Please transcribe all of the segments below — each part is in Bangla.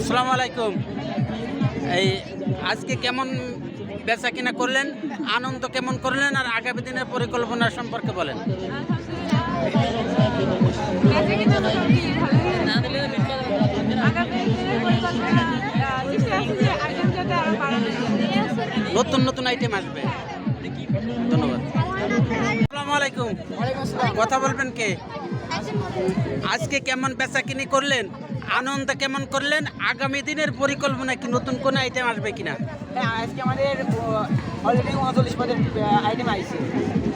আসসালামু আলাইকুম। এই, আজকে কেমন বেচা কিনা করলেন? আনন্দ কেমন করলেন? আর আগামী দিনের পরিকল্পনা সম্পর্কে বলেন। নতুন নতুন আইটেম আসবে। ধন্যবাদ। আসসালামু আলাইকুম। কথা বলবেন কে? আজকে কেমন বেচা কিনি করলেন? আনন্দ কেমন করলেন? আগামী দিনের পরিকল্পনা কি নতুন কোন আইটেম আসবে কিনা? হ্যাঁ আজকে আমাদের অলরেডি উনচল্লিশ পদের আইটেম আইছে।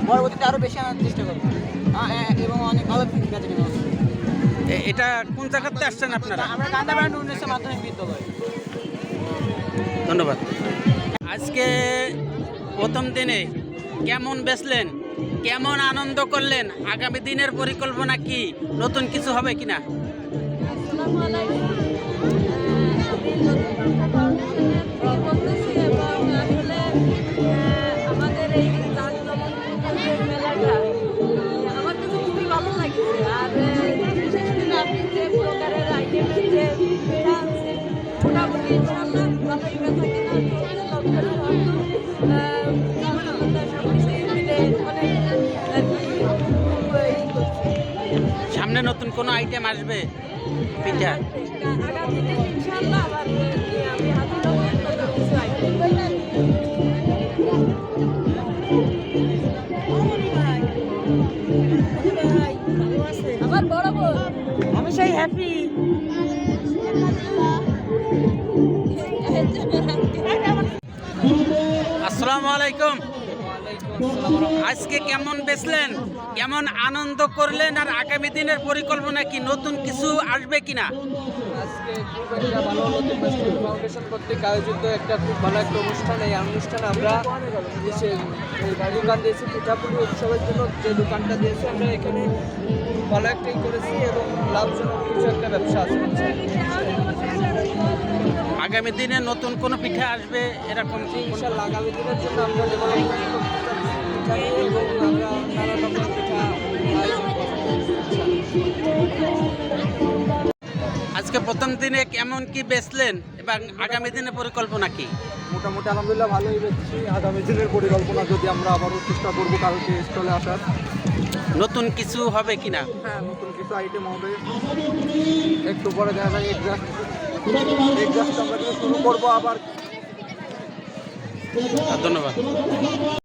পরবর্তীতে আরও বেশি আনার চেষ্টা করব। আহ, এবং অনেক ভালো এটা কোন জায়গাতে আসছেন আপনারা? আমরা কান্দাবাড়ি উন্নয়ন মাধ্যমিক বিদ্যালয় ধন্যবাদ। আজকে প্রথম দিনে কেমন বেচলেন? কেমন আনন্দ করলেন? আগামী দিনের পরিকল্পনা কি? নতুন কিছু হবে কিনা? আমি নতুন এবং আমাদের এই জাঁকজমকপূর্ণ মেলাটা আমার কাছে খুবই ভালো লাগছে। আর বিশেষ করে আপনি যে প্রকারের আইটেমের যে মোটামুটি ইনশাল্লাহ ভালোই বেচা সামনে নতুন কোনো আইটেম আসবে? পিঠা হ্যাপি আসসালামু আলাইকুম। আজকে কেমন বেচলেন? কেমন আনন্দ করলেন? আর আগামী দিনের পরিকল্পনা কি? নতুন কিছু আসবে কিনা? আজকে খুব একটা ভালো নতুন ফেস্টিভ্যাল ফাউন্ডেশন কর্তৃক আয়োজিত একটা খুব ভালো একটা অনুষ্ঠান। এই অনুষ্ঠানে আমরা দোকান দিয়েছি পিঠাপুলি উৎসবের জন্য যে দোকানটা দিয়েছি আমরা এখানে ভালো একটাই করেছি এবং লাভজনক কিছু একটা ব্যবসা আছে। আগামী দিনে নতুন কোনো পিঠা আসবে? এরকম ইনশাল্লাহ আগামী দিনের জন্য আমরা ডেভেলপমেন্ট আজকে প্রথম দিনে কেমন কি বেচলেন এবং আগামী দিনের পরিকল্পনা কি? মোটামুটি আলহামদুলিল্লাহ ভালোই বেচছি। আগামী দিনের পরিকল্পনা যদি আমরা আবারও চেষ্টা করব কালকে স্টলে আসার। নতুন কিছু হবে কিনা? হ্যাঁ নতুন কিছু আইটেম হবে। একটু পরে দেখা যায় এক্সাক্ট এক্সাক্ট আমরা শুরু করব আবার। ধন্যবাদ।